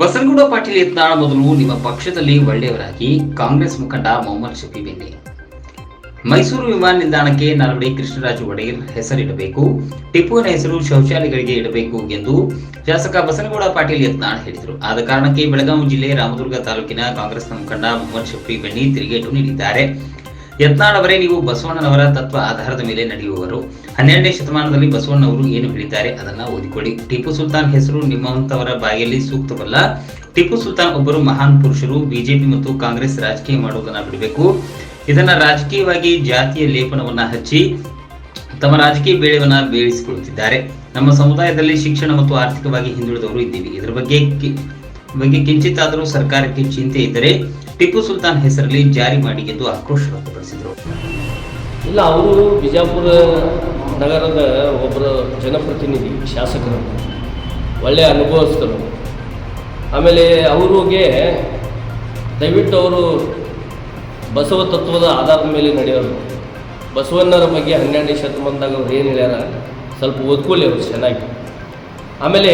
ಬಸನಗೌಡ ಪಾಟೀಲ್ ಯತ್ನಾಳ ಮೊದಲು ನಿಮ್ಮ ಪಕ್ಷದಲ್ಲಿ ಒಳ್ಳೆಯವರಾಗಿ ಕಾಂಗ್ರೆಸ್ ಮುಖಂಡ ಮೊಹಮ್ಮದ್ ಶಫಿ ಬೆನ್ನಿ. ಮೈಸೂರು ವಿಮಾನ ನಿಲ್ದಾಣಕ್ಕೆ ನಾಲ್ವಡಿ ಕೃಷ್ಣರಾಜು ಒಡೆಯರ್ ಹೆಸರಿಡಬೇಕು. ಟಿಪ್ಪುವಿನ ಹೆಸರು ಶೌಚಾಲಯಗಳಿಗೆ ಇಡಬೇಕು ಎಂದು ಶಾಸಕ ಬಸನಗೌಡ ಪಾಟೀಲ್ ಯತ್ನಾಳ್ ಹೇಳಿದರು. ಆದ ಕಾರಣಕ್ಕೆ ಬೆಳಗಾವಿ ಜಿಲ್ಲೆ ರಾಮದುರ್ಗ ತಾಲೂಕಿನ ಕಾಂಗ್ರೆಸ್ನ ಮುಖಂಡ ಮೊಹಮ್ಮದ್ ಶಫಿ ಬೆಣ್ಣಿ ತಿರುಗೇಟು ನೀಡಿದ್ದಾರೆ. ಯತ್ನಾಳ್ ಅವರೇ, ನೀವು ಬಸವಣ್ಣನವರ ತತ್ವ ಆಧಾರದ ಮೇಲೆ ನಡೆಯುವವರು. ಹನ್ನೆರಡನೇ ಶತಮಾನದಲ್ಲಿ ಬಸವಣ್ಣವರು ಏನು ಹೇಳಿದ್ದಾರೆ ಅದನ್ನ ಓದಿಕೊಳ್ಳಿ. ಟಿಪ್ಪು ಸುಲ್ತಾನ್ ಹೆಸರು ನಿಮ್ಮಂತವರ ಬಾಯಲ್ಲಿ ಸೂಕ್ತವಲ್ಲ. ಟಿಪ್ಪು ಸುಲ್ತಾನ್ ಒಬ್ಬರು ಮಹಾನ್ ಪುರುಷರು. ಬಿಜೆಪಿ ಮತ್ತು ಕಾಂಗ್ರೆಸ್ ರಾಜಕೀಯ ಮಾಡುವುದನ್ನ ಬಿಡಬೇಕು. ಇದನ್ನ ರಾಜಕೀಯವಾಗಿ ಜಾತಿಯ ಲೇಪನವನ್ನ ಹಚ್ಚಿ, ತಮ್ಮ ರಾಜಕೀಯ ಬೇಳೆವನ್ನ ಬೇಯಿಸಿಕೊಳ್ಳುತ್ತಿದ್ದಾರೆ. ನಮ್ಮ ಸಮುದಾಯದಲ್ಲಿ ಶಿಕ್ಷಣ ಮತ್ತು ಆರ್ಥಿಕವಾಗಿ ಹಿಂದುಳಿದವರು ಇದ್ದೀವಿ. ಇದರ ಬಗ್ಗೆ ಬಗ್ಗೆ ಕಿಂಚಿತ್ತಾದರೂ ಸರ್ಕಾರಕ್ಕೆ ಚಿಂತೆ ಇದ್ದರೆ ಟಿಪ್ಪು ಸುಲ್ತಾನ್ ಹೆಸರಲ್ಲಿ ಜಾರಿ ಮಾಡಿ ಎಂದು ಆಕ್ರೋಶ ವ್ಯಕ್ತಪಡಿಸಿದರು. ಇಲ್ಲ, ಅವರು ಬಿಜಾಪುರ ನಗರದ ಒಬ್ಬರ ಜನಪ್ರತಿನಿಧಿ, ಶಾಸಕರು ಒಳ್ಳೆಯ ಅನುಭವಸ್ಥರು. ಆಮೇಲೆ ಅವ್ರಿಗೆ ದಯವಿಟ್ಟು ಅವರು ಬಸವ ತತ್ವದ ಆಧಾರದ ಮೇಲೆ ನಡೆಯೋರು. ಬಸವಣ್ಣರ ಬಗ್ಗೆ ಹನ್ನೆರಡನೇ ಶತಮಾನದಾಗ ಅವ್ರು ಏನು ಹೇಳ್ಯಾರ, ಸ್ವಲ್ಪ ಓದ್ಕೊಳ್ಳಿ ಅವರು ಚೆನ್ನಾಗಿ. ಆಮೇಲೆ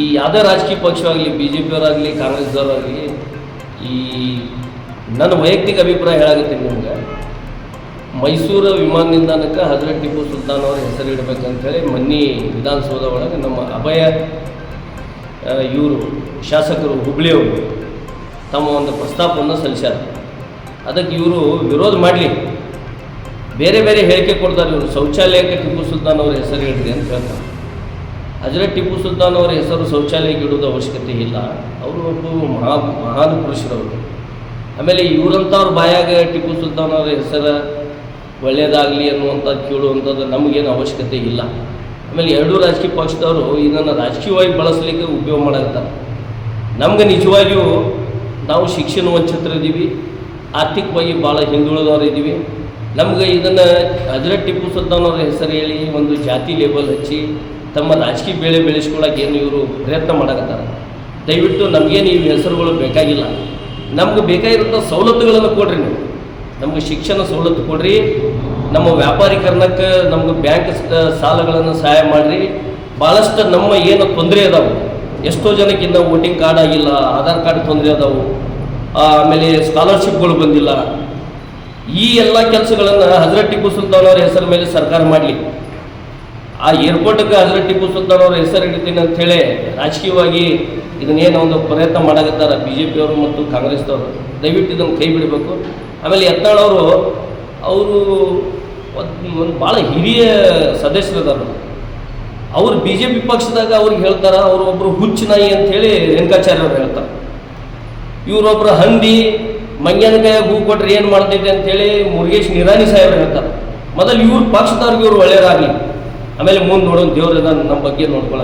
ಈ ಯಾವುದೇ ರಾಜಕೀಯ ಪಕ್ಷವಾಗಲಿ ಬಿ ಜೆ ಪಿಯವರಾಗಲಿ ಕಾಂಗ್ರೆಸ್ದವರಾಗಲಿ ಈ ನನ್ನ ವೈಯಕ್ತಿಕ ಅಭಿಪ್ರಾಯ ಹೇಳಾಗತ್ತೀನಿ ನಿಮ್ಗೆ. ಮೈಸೂರು ವಿಮಾನ ನಿಲ್ದಾಣಕ್ಕೆ ಹಜರತ್ ಟಿಪ್ಪು ಸುಲ್ತಾನ್ ಅವರ ಹೆಸರು ಇಡಬೇಕಂತೇಳಿ ಮನ್ನಿ ವಿಧಾನಸೌಧ ಒಳಗೆ ನಮ್ಮ ಅಭಯ ಇವರು, ಶಾಸಕರು ಹುಬ್ಳಿಯವರು ತಮ್ಮ ಒಂದು ಪ್ರಸ್ತಾಪವನ್ನು ಸಲ್ಲಿಸ್ಯಾರ. ಅದಕ್ಕೆ ಇವರು ವಿರೋಧ ಮಾಡಲಿ. ಬೇರೆ ಬೇರೆ ಹೇಳಿಕೆ ಕೊಡ್ತಾರೆ ಇವರು. ಶೌಚಾಲಯಕ್ಕೆ ಟಿಪ್ಪು ಸುಲ್ತಾನ್ ಅವರ ಹೆಸರು ಇಡ್ರಿ ಅಂತ ಹೇಳ್ತಾರೆ. ಹಜರತ್ ಟಿಪ್ಪು ಸುಲ್ತಾನ್ ಅವರ ಹೆಸರು ಶೌಚಾಲಯಕ್ಕೆ ಇಡೋದು ಅವಶ್ಯಕತೆ ಇಲ್ಲ. ಅವರು ಒಬ್ಬ ಮಹಾ ಮಹಾನ್ ಪುರುಷರವರು ಆಮೇಲೆ ಇವರಂಥವ್ರ ಬಾಯಾಗ ಟಿಪ್ಪು ಸುಲ್ತಾನ್ ಅವರ ಹೆಸರು ಒಳ್ಳೆಯದಾಗಲಿ ಅನ್ನುವಂಥದ್ದು ಕೇಳುವಂಥದ್ದು ನಮಗೇನು ಅವಶ್ಯಕತೆ ಇಲ್ಲ. ಆಮೇಲೆ ಎರಡೂ ರಾಜಕೀಯ ಪಕ್ಷದವರು ಇದನ್ನು ರಾಜಕೀಯವಾಗಿ ಬಳಸಲಿಕ್ಕೆ ಉಪಯೋಗ ಮಾಡಿರ್ತಾರೆ ನಮ್ಗೆ ನಿಜವಾಗಿಯೂ ನಾವು ಶಿಕ್ಷಣ ವಂಚಿತರಿದ್ದೀವಿ, ಆರ್ಥಿಕವಾಗಿ ಭಾಳ ಹಿಂದುಳಿದವರು ಇದ್ದೀವಿ. ನಮ್ಗೆ ಇದನ್ನು ಹಜರತ್ ಟಿಪ್ಪು ಸುಲ್ತಾನ್ ಅವರ ಹೆಸರು ಹೇಳಿ ಒಂದು ಜಾತಿ ಲೇಬಲ್ ಹಚ್ಚಿ ತಮ್ಮ ರಾಜಕೀಯ ಬೆಳೆ ಬೆಳೆಸ್ಕೊಳ್ಳೋಕೆ ಏನು ಇವರು ಪ್ರಯತ್ನ ಮಾಡಕತ್ತಾರೆ. ದಯವಿಟ್ಟು ನಮಗೇನು ಈ ಹೆಸರುಗಳು ಬೇಕಾಗಿಲ್ಲ. ನಮ್ಗೆ ಬೇಕಾಗಿರೋಂಥ ಸವಲತ್ತುಗಳನ್ನು ಕೊಡ್ರಿ ನೀವು. ನಮ್ಗೆ ಶಿಕ್ಷಣ ಸವಲತ್ತು ಕೊಡ್ರಿ. ನಮ್ಮ ವ್ಯಾಪಾರೀಕರಣಕ್ಕೆ ನಮ್ಗೆ ಬ್ಯಾಂಕ್ ಸಾಲಗಳನ್ನು ಸಹಾಯ ಮಾಡಿರಿ. ಭಾಳಷ್ಟು ನಮ್ಮ ಏನು ತೊಂದರೆ ಅದಾವೆ. ಎಷ್ಟೋ ಜನಕ್ಕೆ ಇನ್ನೂ ವೋಟಿಂಗ್ ಕಾರ್ಡ್ ಆಗಿಲ್ಲ, ಆಧಾರ್ ಕಾರ್ಡ್ ತೊಂದರೆ ಅದಾವೆ. ಆಮೇಲೆ ಸ್ಕಾಲರ್ಶಿಪ್ಗಳು ಬಂದಿಲ್ಲ. ಈ ಎಲ್ಲ ಕೆಲಸಗಳನ್ನು ಹಜರತ್ ಟಿಪ್ಪು ಅವರ ಹೆಸರ ಮೇಲೆ ಸರ್ಕಾರ ಮಾಡಲಿ. ಆ ಏರ್ಪೋರ್ಟ್ಗೆ ಹಜರತ್ ಟಿಪ್ಪು ಸುಲ್ತಾನ್ ಅವರ ಹೆಸರು ಇಡ್ತೀನಿ ಅಂತ ಹೇಳಿ ರಾಜಕೀಯವಾಗಿ ಇದನ್ನೇನೋ ಒಂದು ಪ್ರಯತ್ನ ಮಾಡಕತ್ತಾರ ಬಿ ಜೆ ಪಿಯವರು ಮತ್ತು ಕಾಂಗ್ರೆಸ್ನವರು ದಯವಿಟ್ಟು ಇದನ್ನು ಕೈ ಬಿಡಬೇಕು. ಆಮೇಲೆ ಯತ್ನಾಳ್ ಅವರು ಒಂದು ಭಾಳ ಹಿರಿಯ ಸದಸ್ಯರಿದ್ದಾರೆ ಅವರು ಬಿ ಜೆ ಪಿ ಪಕ್ಷದಾಗ ಅವ್ರಿಗೆ ಹೇಳ್ತಾರೆ, ಅವರು ಒಬ್ಬರು ಹುಚ್ಚು ನಾಯಿ ಅಂತ ಹೇಳಿ ರೇಣುಕಾಚಾರ್ಯ ಅವ್ರು ಹೇಳ್ತಾರೆ. ಇವರೊಬ್ಬರು ಹಂದಿ ಮಂಗ್ಯನ ಕೈಯಾಗ ಹೂ ಕೊಟ್ರೆ ಏನು ಮಾಡ್ತೈತೆ ಅಂತೇಳಿ ಮುರುಗೇಶ್ ನಿರಾಣಿ ಸಾಹೇಬ್ರು ಹೇಳ್ತಾರೆ. ಮೊದಲು ಇವ್ರ ಪಕ್ಷದವ್ರಿಗೆ ಇವ್ರು ಒಳ್ಳೆಯದಾಗಲಿ ಆಮೇಲೆ ಮುಂದೆ ನೋಡೋಣ ದೇವ್ರದ ನಮ್ಮ ಬಗ್ಗೆ ನೋಡ್ಕೊಳ